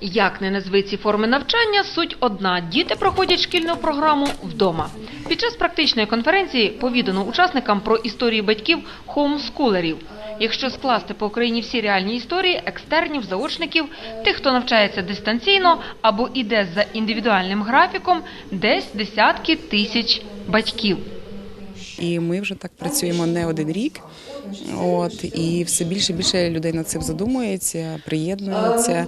Як не назви ці форми навчання, суть одна – діти проходять шкільну програму вдома. Під час практичної конференції повідано учасникам про історії батьків хоумскулерів. Якщо скласти по Україні всі реальні історії екстернів, заочників, тих, хто навчається дистанційно або іде за індивідуальним графіком, десь десятки тисяч батьків. І ми вже так працюємо не один рік. От і все більше і більше людей над цим задумується, приєднується.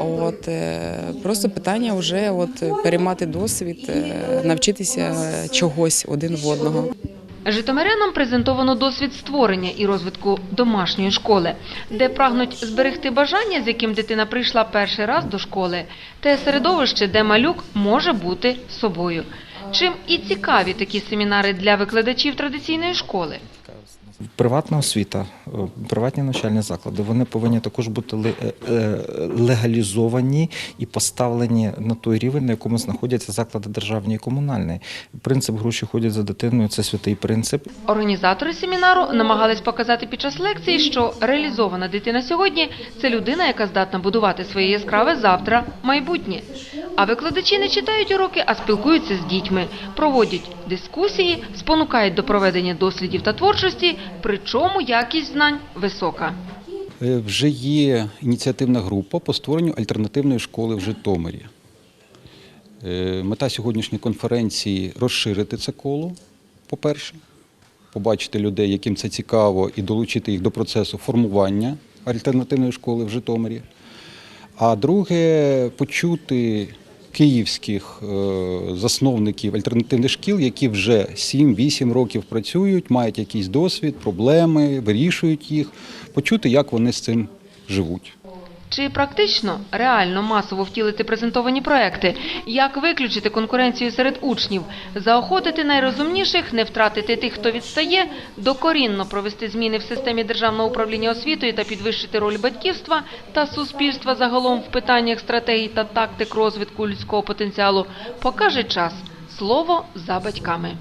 От е, просто питання вже от переймати досвід, е, навчитися чогось один в одного. Житомирянам презентовано досвід створення і розвитку домашньої школи, де прагнуть зберегти бажання, з яким дитина прийшла перший раз до школи, те середовище, де малюк може бути собою. Чим і цікаві такі семінари для викладачів традиційної школи. Приватна освіта, е, приватні навчальні заклади, вони повинні також бути е, е, легалізовані і поставлені на той рівень, на якому знаходяться заклади державні і комунальні. Принцип гроші ходять за дитиною це святий принцип. Організатори семінару намагались показати під час лекції, що реалізована дитина сьогодні це людина, яка здатна будувати своє яскраве завтра майбутнє. А викладачі не читають уроки, а спілкуються з дітьми, проводять дискусії, спонукають до проведення дослідів та творчості, причому якість знань висока. Е, Вже є ініціативна група по створенню альтернативної школи в Житомирі. Е, Мета сьогоднішньої конференції розширити це коло, по-перше, побачити людей, яким це цікаво, і долучити їх до процесу формування альтернативної школи в Житомирі. А друге, почути київських е, засновників альтернативних шкіл, які вже 7-8 років працюють, мають якийсь досвід, проблеми, вирішують їх, почути, як вони з цим живуть. Чи практично реально масово втілити презентовані проекти? Як виключити конкуренцію серед учнів, заохотити найрозумніших, не втратити тих, хто відстає, докорінно провести зміни в системі державного управління освітою та підвищити роль батьківства та суспільства загалом в питаннях стратегій та тактик розвитку людського потенціалу, покаже час. Слово за батьками.